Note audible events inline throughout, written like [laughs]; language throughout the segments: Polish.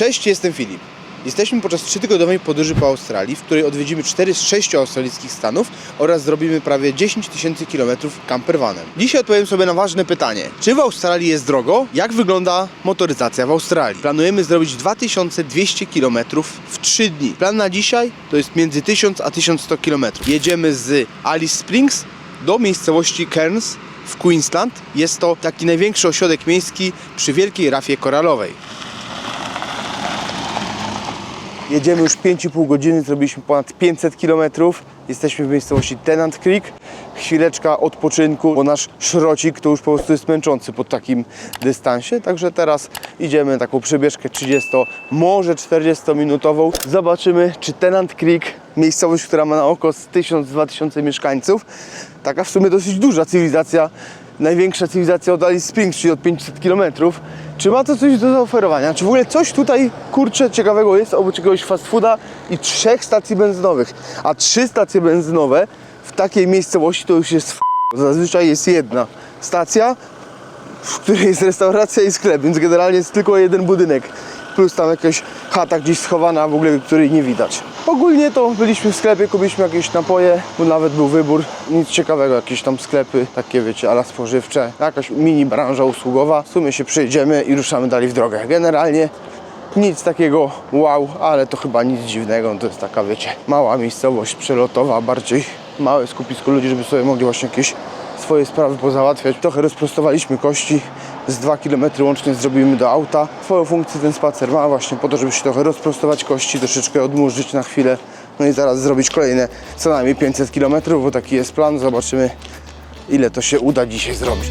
Cześć, jestem Filip. Jesteśmy podczas trzytygodniowej podróży po Australii, w której odwiedzimy 4 z 6 australijskich stanów oraz zrobimy prawie 10 tysięcy kilometrów campervanem. Dzisiaj odpowiem sobie na ważne pytanie. Czy w Australii jest drogo? Jak wygląda motoryzacja w Australii? Planujemy zrobić 2200 kilometrów w 3 dni. Plan na dzisiaj to jest między 1000 a 1100 kilometrów. Jedziemy z Alice Springs do miejscowości Cairns w Queensland. Jest to taki największy ośrodek miejski przy Wielkiej Rafie Koralowej. Jedziemy już 5,5 godziny, zrobiliśmy ponad 500 km. Jesteśmy w miejscowości Tennant Creek. Chwileczka odpoczynku, bo nasz szrocik to już po prostu jest męczący po takim dystansie. Także teraz idziemy taką przebieżkę 30, może 40 minutową. Zobaczymy, czy Tennant Creek, miejscowość, która ma na oko z 1000-2000 mieszkańców, taka w sumie dosyć duża cywilizacja, największa cywilizacja od Alice Springs, czyli od 500 km. Czy ma to coś do zaoferowania? Czy w ogóle coś tutaj, kurczę, ciekawego jest oprócz jakiegoś fast fooda i trzech stacji benzynowych? A trzy stacje benzynowe w takiej miejscowości to już jest f... Zazwyczaj jest jedna stacja, w której jest restauracja i sklep, więc generalnie jest tylko jeden budynek. Plus tam jakaś chata gdzieś schowana, w ogóle której nie widać. Ogólnie to byliśmy w sklepie, kupiliśmy jakieś napoje, bo nawet był wybór. Nic ciekawego, jakieś tam sklepy, takie wiecie, ala spożywcze. Jakaś mini branża usługowa. W sumie się przejdziemy i ruszamy dalej w drogę. Generalnie nic takiego wow, ale to chyba nic dziwnego. To jest taka, wiecie, mała miejscowość przelotowa, bardziej małe skupisko ludzi, żeby sobie mogli właśnie jakieś swoje sprawy pozałatwiać. Trochę rozprostowaliśmy kości, z 2 km łącznie zrobimy do auta. Swoją funkcję ten spacer ma właśnie po to, żeby się trochę rozprostować kości, troszeczkę odmurzyć na chwilę. No i zaraz zrobić kolejne co najmniej 500 km, bo taki jest plan. Zobaczymy ile to się uda dzisiaj zrobić.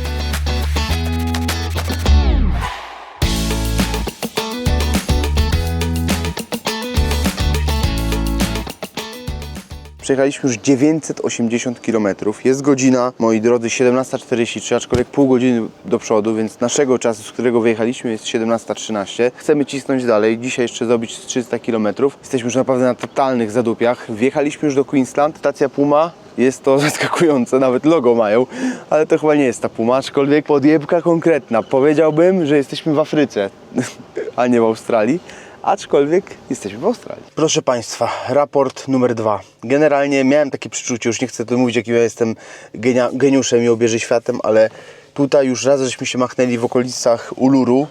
Przejechaliśmy już 980 km. Jest godzina, moi drodzy, 17.43, aczkolwiek pół godziny do przodu, więc naszego czasu, z którego wyjechaliśmy, jest 17.13. Chcemy cisnąć dalej. Dzisiaj jeszcze zrobić 300 km. Jesteśmy już naprawdę na totalnych zadupiach. Wjechaliśmy już do Queensland, stacja Puma. Jest to [laughs] zaskakujące, nawet logo mają, ale to chyba nie jest ta Puma, aczkolwiek podjebka konkretna. Powiedziałbym, że jesteśmy w Afryce, [laughs] a nie w Australii aczkolwiek jesteśmy w Australii. Proszę Państwa, raport numer dwa. Generalnie miałem takie przeczucie, już nie chcę tu mówić, jakim ja jestem genia, geniuszem i obieży światem, ale tutaj już raz żeśmy się machnęli w okolicach Uluru,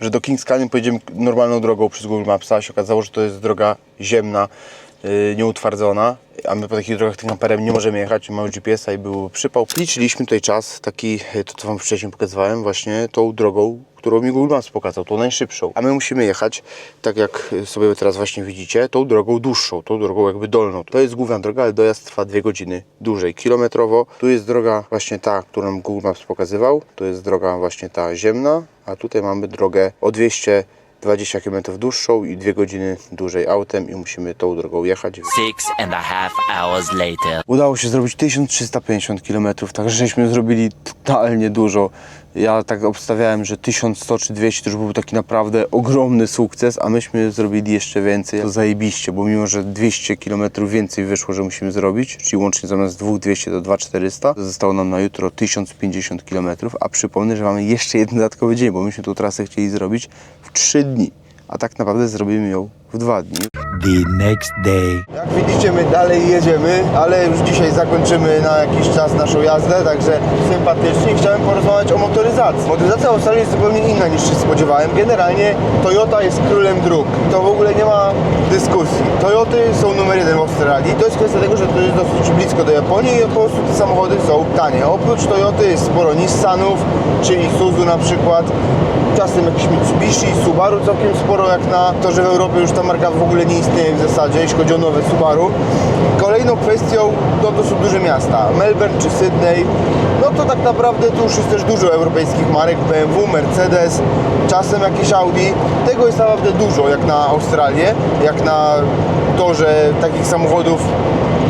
że do Kings Canyon pojedziemy normalną drogą przez Google Maps, a się okazało, że to jest droga ziemna, nieutwardzona, a my po takich drogach tym kamperem nie możemy jechać, mamy GPS-a i był przypał. Liczyliśmy tutaj czas, taki, yy, to co Wam wcześniej pokazywałem, właśnie tą drogą, którą mi Google Maps pokazał, tą najszybszą. A my musimy jechać, tak jak sobie teraz właśnie widzicie, tą drogą dłuższą, tą drogą jakby dolną. To jest główna droga, ale dojazd trwa dwie godziny dłużej, kilometrowo. Tu jest droga właśnie ta, którą Google Maps pokazywał. To jest droga właśnie ta ziemna, a tutaj mamy drogę o 200 20 km dłuższą i dwie godziny dłużej autem i musimy tą drogą jechać. Six and a half hours later. Udało się zrobić 1350 km, także żeśmy zrobili totalnie dużo. Ja tak obstawiałem, że 1100 czy 200 to już był taki naprawdę ogromny sukces, a myśmy zrobili jeszcze więcej. To zajebiście, bo mimo, że 200 km więcej wyszło, że musimy zrobić, czyli łącznie zamiast 2200 to 2400, to zostało nam na jutro 1050 km, a przypomnę, że mamy jeszcze [laughs] jeden dodatkowy dzień, bo myśmy tą trasę chcieli zrobić w 3 dni, a tak naprawdę zrobimy ją w 2 dni. The next day. Jak widzicie, my dalej jedziemy, ale już dzisiaj zakończymy na jakiś czas naszą jazdę, także sympatycznie chciałem porozmawiać o motoryzacji. Motoryzacja w Australii jest zupełnie inna niż się spodziewałem. Generalnie Toyota jest królem dróg. To w ogóle nie ma dyskusji. Toyoty są numer jeden w Australii. To jest kwestia tego, że to jest dosyć blisko do Japonii i po prostu te samochody są tanie. Oprócz Toyoty jest sporo Nissanów, czy Isuzu na przykład. Czasem jakiś Mitsubishi, Subaru całkiem sporo, jak na to, że w Europie już ta marka w ogóle nie istnieje w zasadzie, jeśli chodzi o nowe Subaru. Kolejną kwestią to, to są duże miasta, Melbourne czy Sydney. No to tak naprawdę tu już jest też dużo europejskich marek, BMW, Mercedes, czasem jakieś Audi. Tego jest naprawdę dużo, jak na Australię, jak na to, że takich samochodów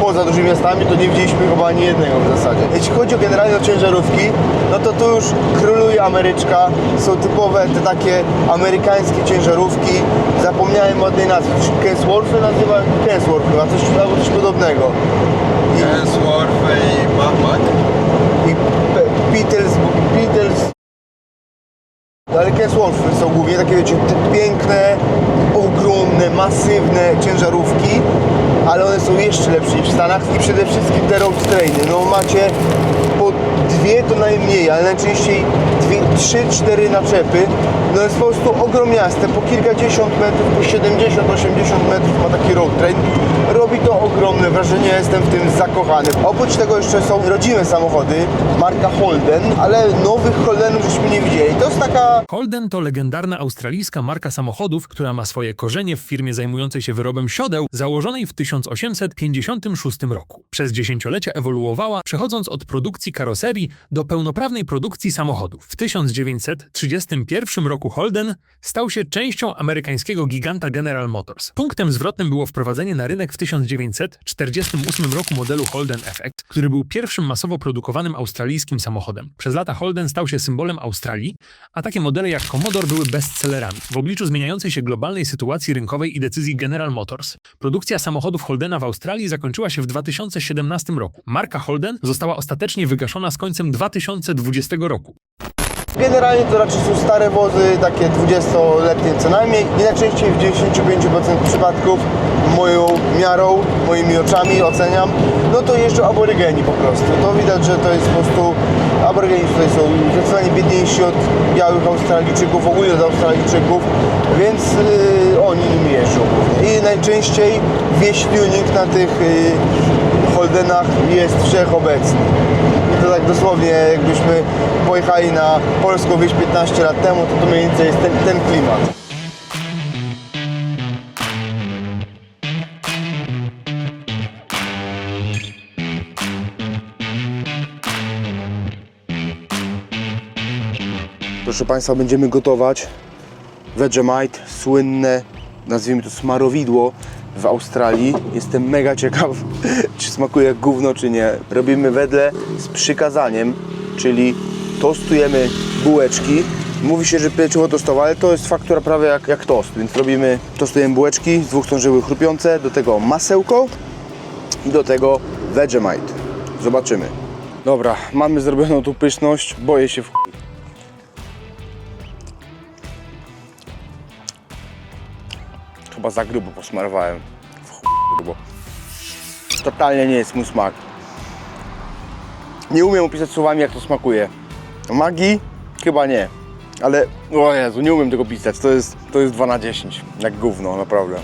poza dużymi miastami to nie widzieliśmy chyba ani jednego w zasadzie. Jeśli chodzi o generalnie o ciężarówki, no to tu już króluje Ameryczka. Są typowe te takie amerykańskie ciężarówki. Zapomniałem ładnej nazwy. Kensworthy nazywa? Kensworth chyba, coś, albo coś podobnego. I, Ellsworth i Mahmoud. i Beatles, Beatles. No ale Kensworthy są głównie takie, wiecie, piękne, masywne ciężarówki, ale one są jeszcze lepsze niż w Stanach i przede wszystkim te road trainy. No macie po dwie to najmniej, ale najczęściej dwie, trzy, cztery naczepy. No jest po prostu ogromniaste, po kilkadziesiąt metrów, po 70-80 metrów ma taki road train. Robi to ogromne wrażenie, jestem w tym zakochany. Oprócz tego jeszcze są rodzime samochody, marka Holden, ale nowych Holdenów żeśmy nie widzieli. To jest taka Holden to legendarna australijska marka samochodów, która ma swoje korzenie w firmie zajmującej się wyrobem siodeł, założonej w 1856 roku. Przez dziesięciolecia ewoluowała, przechodząc od produkcji karoserii do pełnoprawnej produkcji samochodów. W 1931 roku Holden stał się częścią amerykańskiego giganta General Motors. Punktem zwrotnym było wprowadzenie na rynek w 1948 roku modelu Holden Effect, który był pierwszym masowo produkowanym australijskim samochodem. Przez lata Holden stał się symbolem Australii, a takie modele jak Commodore były bestsellerami. W obliczu zmieniającej się globalnej sytuacji rynkowej i decyzji General Motors, produkcja samochodów Holdena w Australii zakończyła się w 2017 roku. Marka Holden została ostatecznie wygaszona z końcem 2020 roku. Generalnie to raczej są stare wozy, takie 20-letnie co najmniej i najczęściej w 95% przypadków moją miarą, moimi oczami oceniam, no to jeżdżą aborygeni po prostu. To widać, że to jest po prostu, aborygeni tutaj są zdecydowanie biedniejsi od białych Australijczyków, ogólnie od Australijczyków, więc yy, oni nimi jeżdżą. I najczęściej wieś tuning na tych yy, Holdenach jest wszechobecny. I to tak dosłownie, jakbyśmy pojechali na polską wieś 15 lat temu, to to mniej więcej jest ten, ten klimat. Proszę Państwa, będziemy gotować Vegemite, słynne, nazwijmy to smarowidło w Australii. Jestem mega ciekaw, [laughs] czy smakuje jak gówno, czy nie. Robimy wedle z przykazaniem, czyli tostujemy bułeczki. Mówi się, że pieczywo tostowe, ale to jest faktura prawie jak, jak tost, więc robimy, tostujemy bułeczki, z dwóch stron żyły chrupiące, do tego masełko i do tego Vegemite. Zobaczymy. Dobra, mamy zrobioną tu pyszność, boję się w Chyba za grubo posmarowałem. W grubo. Totalnie nie jest mój smak. Nie umiem opisać słowami jak to smakuje. Magii? Chyba nie. Ale, o Jezu, nie umiem tego pisać. To jest, to jest 2 na 10. Jak gówno, naprawdę.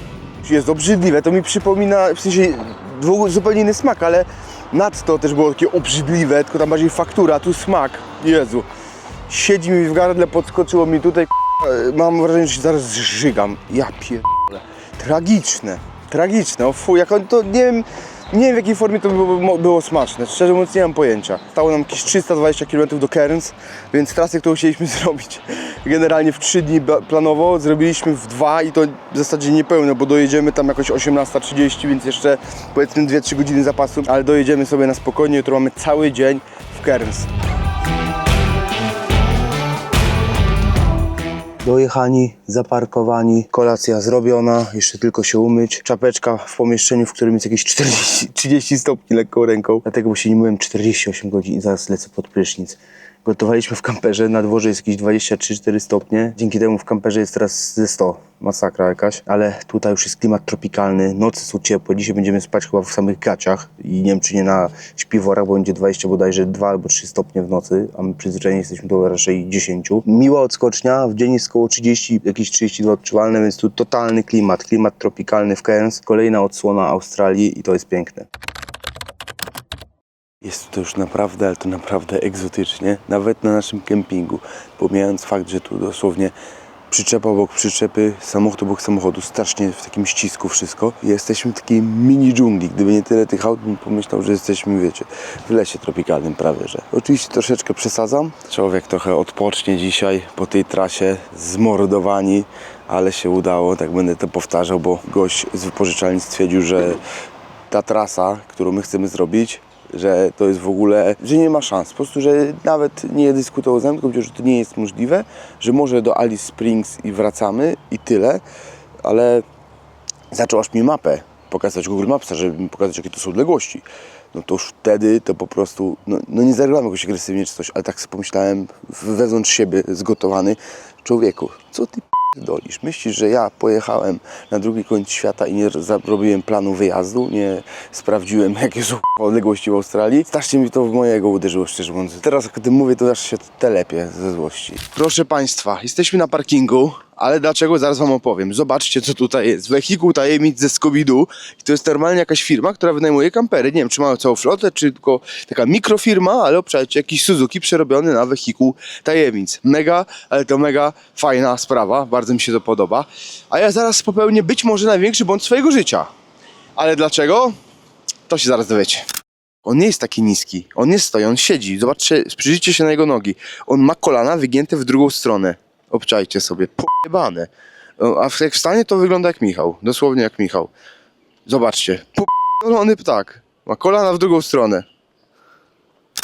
Jest obrzydliwe. To mi przypomina, w sensie zupełnie inny smak, ale nadto też było takie obrzydliwe, tylko tam bardziej faktura, tu smak. Jezu. Siedzi mi w gardle, podskoczyło mi tutaj. Mam wrażenie, że się zaraz zżygam. Ja pierdolę. Tragiczne. Tragiczne. O fuj, jak on to, nie wiem, nie wiem w jakiej formie to było, było smaczne. Szczerze mówiąc nie mam pojęcia. Stało nam jakieś 320 km do Cairns, więc trasę, którą chcieliśmy [laughs] zrobić generalnie w 3 dni planowo, zrobiliśmy w 2 i to w zasadzie niepełne, bo dojedziemy tam jakoś 18.30, więc jeszcze powiedzmy 2-3 godziny zapasu, ale dojedziemy sobie na spokojnie, jutro mamy cały dzień w Cairns. Dojechani, zaparkowani, kolacja zrobiona, jeszcze tylko się umyć. Czapeczka w pomieszczeniu, w którym jest jakieś 40, 30 stopni lekką ręką. Dlatego, bo się nie myłem 48 godzin i zaraz lecę pod prysznic. Gotowaliśmy w kamperze, na dworze jest jakieś 23-4 stopnie. Dzięki temu w kamperze jest teraz ze 100. Masakra jakaś. Ale tutaj już jest klimat tropikalny, noce są ciepłe. Dzisiaj będziemy spać chyba w samych gaciach i nie wiem czy nie na śpiworach, bo będzie 20 bodajże 2 albo 3 stopnie w nocy, a my przyzwyczajeni jesteśmy do raczej 10. Miła odskocznia, w dzień jest około 30, jakieś 32 odczuwalne, więc tu totalny klimat, klimat tropikalny w Cairns. Kolejna odsłona Australii i to jest piękne. Jest to już naprawdę, ale to naprawdę egzotycznie, nawet na naszym kempingu. Pomijając fakt, że tu dosłownie przyczepa obok przyczepy, samochód obok samochodu, strasznie w takim ścisku wszystko. Jesteśmy w takiej mini dżungli. Gdyby nie tyle tych aut, bym pomyślał, że jesteśmy, wiecie, w lesie tropikalnym prawie, że. Oczywiście troszeczkę przesadzam. Człowiek trochę odpocznie dzisiaj po tej trasie, zmordowani, ale się udało, tak będę to powtarzał, bo gość z wypożyczalni stwierdził, że ta trasa, którą my chcemy zrobić, że to jest w ogóle, że nie ma szans. Po prostu, że nawet nie dyskutował z nami, tylko powiedział, że to nie jest możliwe, że może do Alice Springs i wracamy i tyle, ale zaczął aż mi mapę pokazać Google Mapsa, żeby mi pokazać, jakie to są odległości. No to już wtedy to po prostu, no, no nie zareagowałem jakoś agresywnie czy coś, ale tak sobie pomyślałem wewnątrz siebie, zgotowany, człowieku, co ty dolisz. Myślisz, że ja pojechałem na drugi końc świata i nie zrobiłem planu wyjazdu, nie sprawdziłem [laughs] jakie są odległości w Australii? Strasznie mi to w mojego uderzyło, szczerze mówiąc. Teraz, gdy mówię, to aż się telepie ze złości. Proszę Państwa, jesteśmy na parkingu, ale dlaczego? Zaraz Wam opowiem. Zobaczcie, co tutaj jest. Wehikuł tajemnic ze Scooby-Doo i to jest normalnie jakaś firma, która wynajmuje kampery. Nie wiem, czy mają całą flotę, czy tylko taka mikrofirma, ale obczajcie, jakiś Suzuki przerobiony na wehikuł tajemnic. Mega, ale to mega fajna sprawa. Bardzo mi się to podoba. A ja zaraz popełnię być może największy błąd swojego życia. Ale dlaczego? To się zaraz dowiecie. On nie jest taki niski. On nie stoi, on siedzi. Zobaczcie, przyjrzyjcie się na jego nogi. On ma kolana wygięte w drugą stronę. Obczajcie sobie. Pojebane. O, A jak wstanie, to wygląda jak Michał. Dosłownie jak Michał. Zobaczcie. Pojebany ptak. Ma kolana w drugą stronę.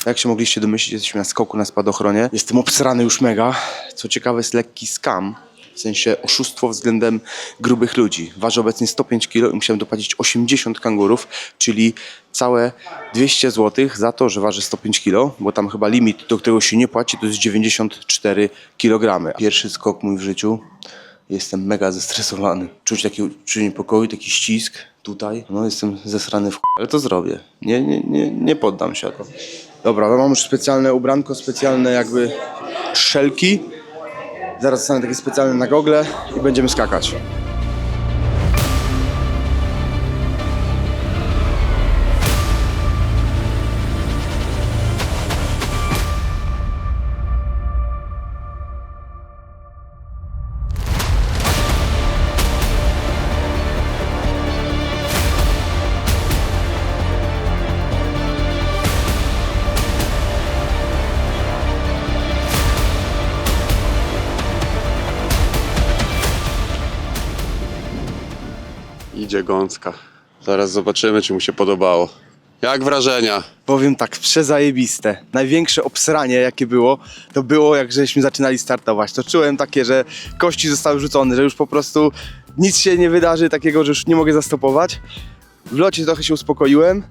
Jak się mogliście domyślić, jesteśmy na skoku na spadochronie. Jestem obsrany już mega. Co ciekawe, jest lekki skam. W sensie oszustwo względem grubych ludzi. Waży obecnie 105 kg i musiałem dopłacić 80 kangurów, czyli całe 200 zł za to, że waży 105 kg, bo tam chyba limit, do którego się nie płaci, to jest 94 kg. Pierwszy skok mój w życiu. Jestem mega zestresowany. Czuć taki czuć niepokoju, taki ścisk tutaj. No jestem zesrany w ch... ale to zrobię. Nie, nie, nie, nie poddam się. Dobra, mam już specjalne ubranko, specjalne jakby szelki. Zaraz dostanę takie specjalne na gogle i będziemy skakać. Idzie gąska. Zaraz zobaczymy, czy mu się podobało. Jak wrażenia? Powiem tak, przezajebiste. Największe obsranie, jakie było, to było jak żeśmy zaczynali startować. To czułem takie, że kości zostały rzucone, że już po prostu nic się nie wydarzy takiego, że już nie mogę zastopować. W locie trochę się uspokoiłem.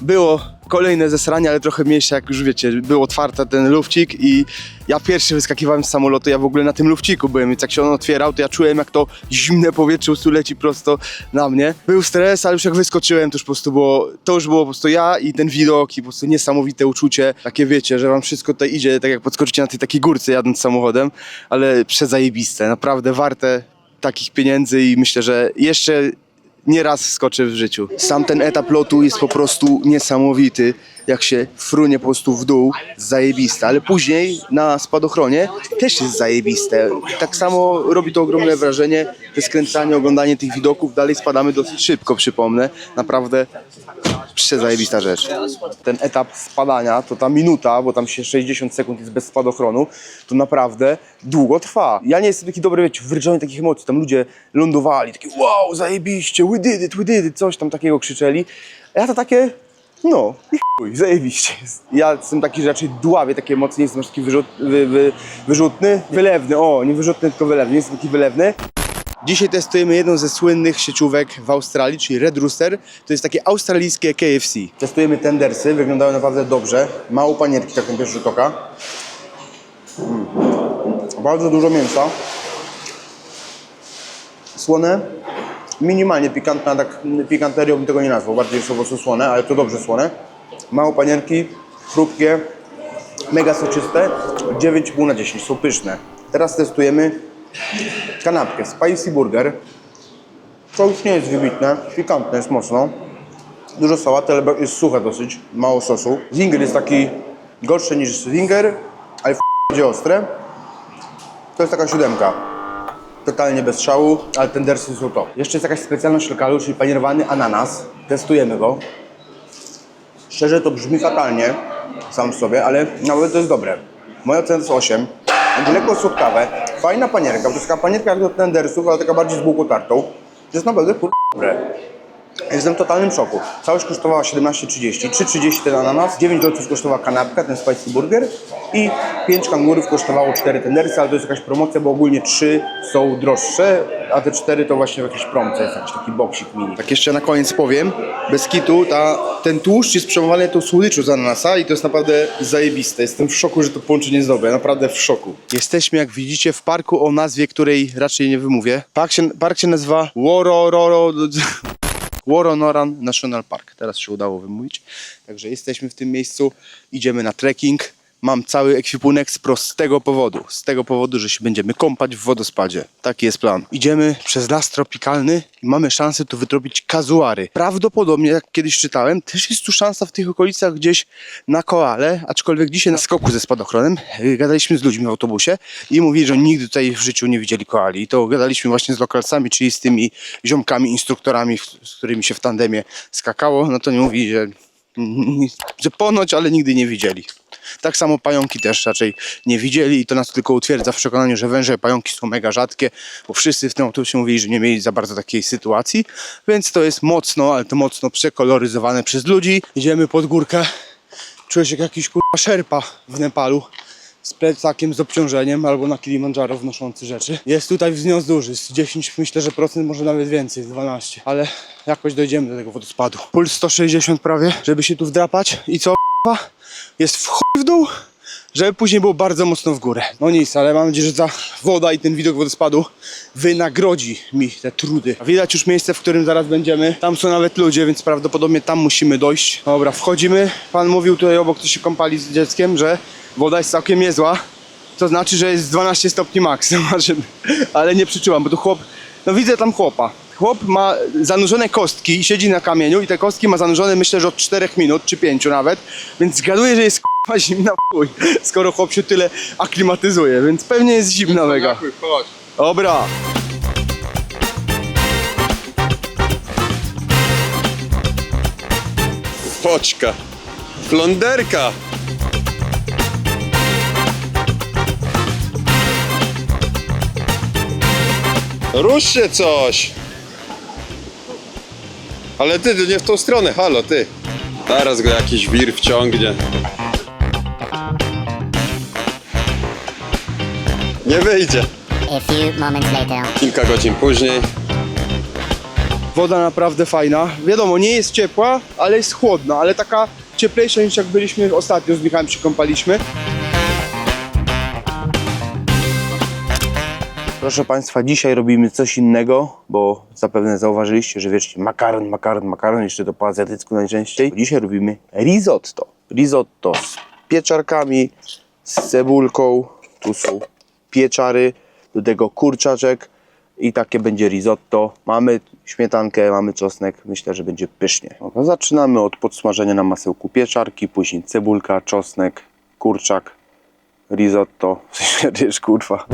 Było kolejne zesranie, ale trochę mniejsze, jak już wiecie, był otwarty ten lufcik i ja pierwszy wyskakiwałem z samolotu, ja w ogóle na tym lufciku byłem, więc jak się on otwierał, to ja czułem jak to zimne powietrze po prostu leci prosto na mnie. Był stres, ale już jak wyskoczyłem, to już po prostu było, to już było po prostu ja i ten widok i po prostu niesamowite uczucie, takie wiecie, że wam wszystko tutaj idzie, tak jak podskoczycie na tej takiej górce jadąc samochodem, ale przezajebiste, naprawdę warte takich pieniędzy i myślę, że jeszcze nieraz skoczy w życiu. Sam ten etap lotu jest po prostu niesamowity. Jak się frunie po prostu w dół, zajebiste, ale później na spadochronie też jest zajebiste. Tak samo robi to ogromne wrażenie, te skręcanie, oglądanie tych widoków. Dalej spadamy dosyć szybko, przypomnę. Naprawdę przezajebista rzecz. Ten etap spadania, to ta minuta, bo tam się 60 sekund jest bez spadochronu, to naprawdę długo trwa. Ja nie jestem taki dobry, wiecie, w takich emocji. Tam ludzie lądowali, takie wow, zajebiście, we did it, we did it, coś tam takiego krzyczeli. Ja to takie, no, i chuj, zajebiście jest. Ja jestem taki, że raczej dławię takie emocje, nie jestem taki wyrzut, wy, wy, wyrzutny, wylewny, o, nie wyrzutny, tylko wylewny, nie jestem taki wylewny. Dzisiaj testujemy jedną ze słynnych sieciówek w Australii, czyli Red Rooster. To jest takie australijskie KFC. Testujemy tendersy, wyglądają naprawdę dobrze. Mało panierki, tak na pierwszy rzut oka. Mm. Bardzo dużo mięsa. Słone, minimalnie pikantne, a tak pikanterią bym tego nie nazwał. Bardziej jest słone, ale to dobrze słone. Mało panierki, chrupkie, mega soczyste. 9,5 na 10, są pyszne. Teraz testujemy kanapkę, spicy burger. To już nie jest wybitne, pikantne jest mocno. Dużo sałaty, ale jest suche dosyć, mało sosu. Zinger jest taki gorszy niż zinger, ale będzie ostre. To jest taka siódemka. Totalnie bez szału, ale tendersy są to. Jeszcze jest jakaś specjalność lokalu, czyli panierowany ananas. Testujemy go. Szczerze to brzmi fatalnie, sam w sobie, ale nawet to jest dobre. Moja ocena to jest 8. Będzie lekko słodkawe, fajna panierka, to jest taka panierka jak do tendersów, ale taka bardziej z bułką tartą. To jest naprawdę kur... dobre. Jestem w totalnym szoku. Całość kosztowała 17,30, 3,30 ten ananas, 9 dolców kosztowała kanapka, ten spicy burger i 5 kangurów kosztowało 4 tendersy, ale to jest jakaś promocja, bo ogólnie 3 są droższe, a te 4 to właśnie w jakiejś promce, jest jakiś taki boksik mini. Tak jeszcze na koniec powiem, bez kitu, ta, ten tłuszcz jest przemowany tą słodyczą z ananasa i to jest naprawdę zajebiste. Jestem w szoku, że to połączenie jest dobre, naprawdę w szoku. Jesteśmy, jak widzicie, w parku o nazwie, której raczej nie wymówię. Park się, park się nazywa Worororo... Woronoran National Park. Teraz się udało wymówić. Także jesteśmy w tym miejscu, idziemy na trekking. Mam cały ekwipunek z prostego powodu. Z tego powodu, że się będziemy kąpać w wodospadzie. Taki jest plan. Idziemy przez las tropikalny i mamy szansę tu wytropić kazuary. Prawdopodobnie, jak kiedyś czytałem, też jest tu szansa w tych okolicach gdzieś na koale, aczkolwiek dzisiaj na skoku ze spadochronem yy, gadaliśmy z ludźmi w autobusie i mówili, że nigdy tutaj w życiu nie widzieli koali. I to gadaliśmy właśnie z lokalcami, czyli z tymi ziomkami, instruktorami, z którymi się w tandemie skakało. No to nie mówi, że, że ponoć, ale nigdy nie widzieli. Tak samo pająki też raczej nie widzieli i to nas tylko utwierdza w przekonaniu, że węże pająki są mega rzadkie, bo wszyscy w tym autobusie mówili, że nie mieli za bardzo takiej sytuacji, więc to jest mocno, ale to mocno przekoloryzowane przez ludzi. Idziemy pod górkę, czuję się jak jakiś kurwa szerpa w Nepalu z plecakiem z obciążeniem albo na Kilimandżaro wnoszący rzeczy. Jest tutaj wznios duży, z 10 myślę, że procent, może nawet więcej, z 12, ale jakoś dojdziemy do tego wodospadu. Puls 160 prawie, żeby się tu wdrapać i co? Jest w w dół, żeby później było bardzo mocno w górę. No nic, ale mam nadzieję, że ta woda i ten widok wodospadu wynagrodzi mi te trudy. Widać już miejsce, w którym zaraz będziemy. Tam są nawet ludzie, więc prawdopodobnie tam musimy dojść. Dobra, wchodzimy. Pan mówił tutaj obok, kto się kąpali z dzieckiem, że woda jest całkiem niezła. To znaczy, że jest 12 stopni max. [laughs] Zobaczymy. Ale nie przyczułam, bo tu chłop... No widzę tam chłopa. Chłop ma zanurzone kostki i siedzi na kamieniu i te kostki ma zanurzone myślę, że od 4 minut czy 5 nawet, więc zgaduję, że jest k***a zimna chuj, skoro chłop się tyle aklimatyzuje, więc pewnie jest zimna mega. Chodź. Dobra. Poczka. Flonderka. Rusz się coś. Ale ty, ty nie w tą stronę, halo, ty. Teraz go jakiś wir wciągnie. Nie wyjdzie. A few moments later. Kilka godzin później. Woda naprawdę fajna. Wiadomo, nie jest ciepła, ale jest chłodna, ale taka cieplejsza niż jak byliśmy ostatnio z Michałem się kąpaliśmy. Proszę Państwa, dzisiaj robimy coś innego, bo zapewne zauważyliście, że wiecie, makaron, makaron, makaron, jeszcze to po azjatycku najczęściej. Dzisiaj robimy risotto. Risotto z pieczarkami, z cebulką, tu są pieczary, do tego kurczaczek i takie będzie risotto. Mamy śmietankę, mamy czosnek, myślę, że będzie pysznie. No zaczynamy od podsmażenia na masełku pieczarki, później cebulka, czosnek, kurczak, risotto, [laughs] w sensie ryż, kurwa.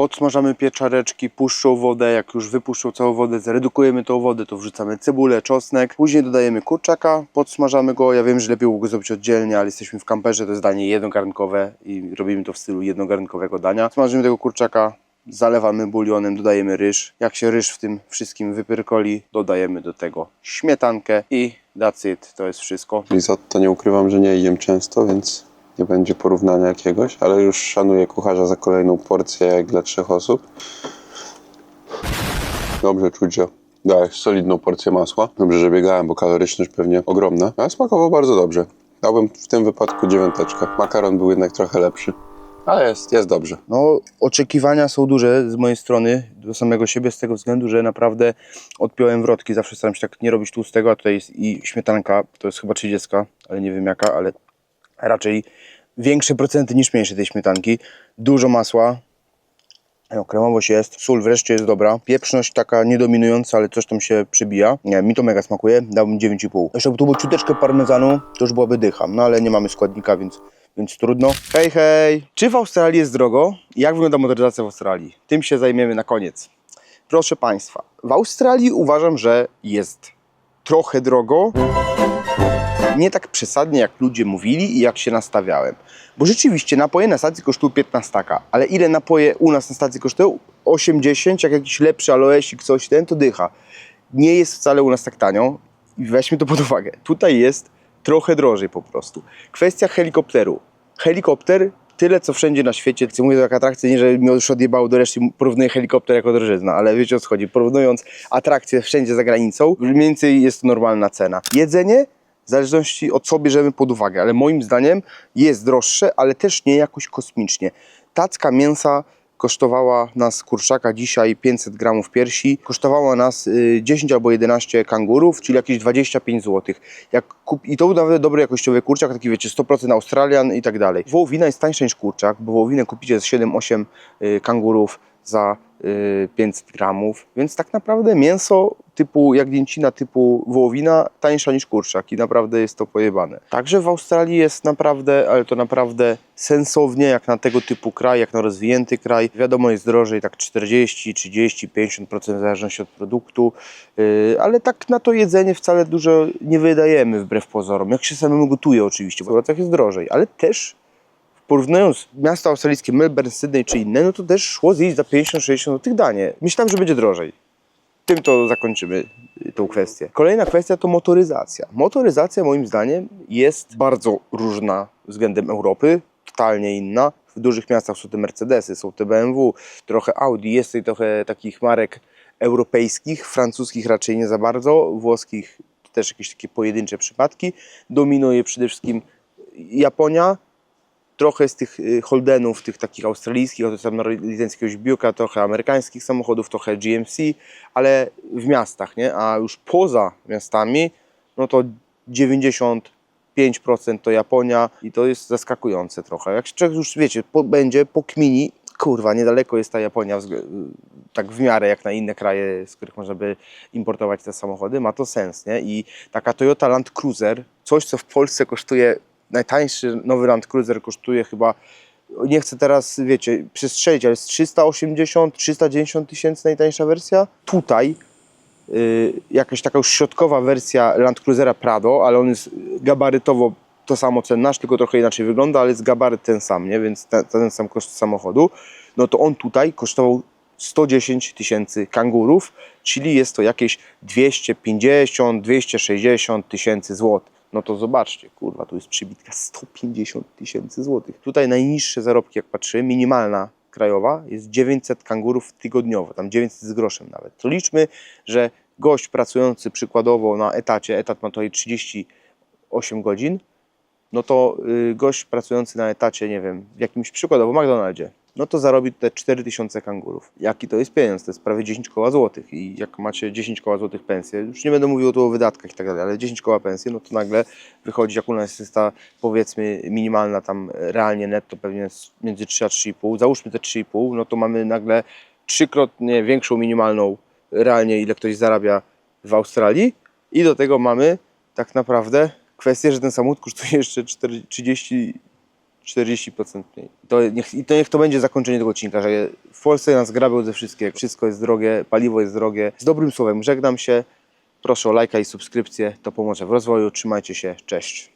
Podsmażamy pieczareczki, puszczą wodę, jak już wypuszczą całą wodę, zredukujemy tą wodę, to wrzucamy cebulę, czosnek, później dodajemy kurczaka, podsmażamy go, ja wiem, że lepiej było go zrobić oddzielnie, ale jesteśmy w kamperze, to jest danie jednogarnkowe i robimy to w stylu jednogarnkowego dania. Smażymy tego kurczaka, zalewamy bulionem, dodajemy ryż, jak się ryż w tym wszystkim wypyrkoli, dodajemy do tego śmietankę i that's it, to jest wszystko. Risotto nie ukrywam, że nie jem często, więc nie będzie porównania jakiegoś, ale już szanuję kucharza za kolejną porcję jak dla trzech osób. Dobrze czuć, że dałeś solidną porcję masła. Dobrze, że biegałem, bo kaloryczność pewnie ogromna, ale smakował bardzo dobrze. Dałbym w tym wypadku dziewiąteczkę. Makaron był jednak trochę lepszy, ale jest, jest dobrze. No, oczekiwania są duże z mojej strony do samego siebie, z tego względu, że naprawdę odpiąłem wrotki. Zawsze staram się tak nie robić tłustego, a tutaj jest i śmietanka, to jest chyba 30, ale nie wiem jaka, ale raczej większe procenty niż mniejsze tej śmietanki. Dużo masła. No, kremowość jest, sól wreszcie jest dobra. Pieprzność taka niedominująca, ale coś tam się przybija. Nie, mi to mega smakuje, dałbym 9,5. Jeszcze by tu było ciuteczkę parmezanu, to już byłaby dycha. No ale nie mamy składnika, więc, więc trudno. Hej, hej! Czy w Australii jest drogo? Jak wygląda motoryzacja w Australii? Tym się zajmiemy na koniec. Proszę Państwa, w Australii uważam, że jest trochę drogo. Nie tak przesadnie, jak ludzie mówili i jak się nastawiałem. Bo rzeczywiście napoje na stacji kosztują 15 taka, ale ile napoje u nas na stacji kosztują? 80, jak jakiś lepszy aloesik, coś ten, to dycha. nie jest wcale u nas tak tanio i weźmy to pod uwagę. Tutaj jest trochę drożej po prostu. Kwestia helikopteru. Helikopter tyle co wszędzie na świecie, mówię to jak atrakcję, nie że mi już odjebało do reszty, porównuję helikopter jako drożyzna, ale wiecie o co chodzi, porównując atrakcje wszędzie za granicą, mniej więcej jest to normalna cena. Jedzenie w zależności od co bierzemy pod uwagę, ale moim zdaniem jest droższe, ale też nie jakoś kosmicznie. Tacka mięsa kosztowała nas kurczaka dzisiaj 500 gramów piersi, kosztowała nas y, 10 albo 11 kangurów, czyli jakieś 25 zł. Jak kup... I to był nawet dobry jakościowy kurczak, taki wiecie, 100% Australian i tak dalej. Wołowina jest tańsza niż kurczak, bo wołowinę kupicie z 7-8 y, kangurów za y, 500 gramów, więc tak naprawdę mięso typu jagnięcina, typu wołowina tańsza niż kurczak i naprawdę jest to pojebane. Także w Australii jest naprawdę, ale to naprawdę sensownie jak na tego typu kraj, jak na rozwinięty kraj. Wiadomo jest drożej tak 40, 30, 50% w zależności od produktu, yy, ale tak na to jedzenie wcale dużo nie wydajemy wbrew pozorom. Jak się samemu gotuje oczywiście, w Stanach jest drożej, ale też porównując miasta australijskie, Melbourne, Sydney czy inne, no to też szło zjeść za 50-60 zł danie. Myślałem, że będzie drożej. Tym to zakończymy y, tą kwestię. Kolejna kwestia to motoryzacja. Motoryzacja moim zdaniem jest bardzo różna względem Europy, totalnie inna. W dużych miastach są te Mercedesy, są te BMW, trochę Audi, jest tutaj trochę takich marek europejskich, francuskich raczej nie za bardzo, włoskich też jakieś takie pojedyncze przypadki. Dominuje przede wszystkim Japonia, trochę z tych y, Holdenów, tych takich australijskich, licencji jakiegoś Buicka, trochę amerykańskich samochodów, trochę GMC, ale w miastach, nie? A już poza miastami, no to 95% to Japonia i to jest zaskakujące trochę. Jak się już, wiecie, po, będzie po kmini, kurwa, niedaleko jest ta Japonia, wzg- tak w miarę jak na inne kraje, z których można by importować te samochody, ma to sens, nie? I taka Toyota Land Cruiser, coś co w Polsce kosztuje najtańszy nowy Land Cruiser kosztuje chyba, nie chcę teraz, wiecie, przestrzelić, ale jest 380, 390 tysięcy najtańsza wersja. Tutaj y, jakaś taka już środkowa wersja Land Cruisera Prado, ale on jest gabarytowo to samo cennaż, tylko trochę inaczej wygląda, ale jest gabaryt ten sam, nie? więc ten, ten sam koszt samochodu. No to on tutaj kosztował 110 tysięcy kangurów, czyli jest to jakieś 250-260 tysięcy złotych. No to zobaczcie, kurwa, tu jest przybitka 150 tysięcy złotych. Tutaj najniższe zarobki, jak patrzymy, minimalna krajowa jest 900 kangurów tygodniowo, tam 900 z groszem nawet. To liczmy, że gość pracujący przykładowo na etacie, etat ma tutaj 38 godzin, no to y, gość pracujący na etacie, nie wiem, w jakimś przykładowo McDonaldzie, no to zarobi te 4000 kangurów. Jaki to jest pieniądz? To jest prawie 10 koła złotych i jak macie 10 koła złotych pensję, już nie będę mówił tu o wydatkach i tak dalej, ale 10 koła pensji, no to nagle wychodzi, jak u nas jest ta powiedzmy minimalna tam realnie netto pewnie między 3 a 3,5, załóżmy te 3,5, no to mamy nagle trzykrotnie większą minimalną realnie ile ktoś zarabia w Australii i do tego mamy tak naprawdę kwestię, że ten samochód kosztuje jeszcze 4, 30 40% mniej. To niech, I to niech to będzie zakończenie tego odcinka, że w Polsce nas grabią ze wszystkiego. Wszystko jest drogie, paliwo jest drogie. Z dobrym słowem żegnam się. Proszę o lajka i subskrypcję, to pomoże w rozwoju. Trzymajcie się, cześć.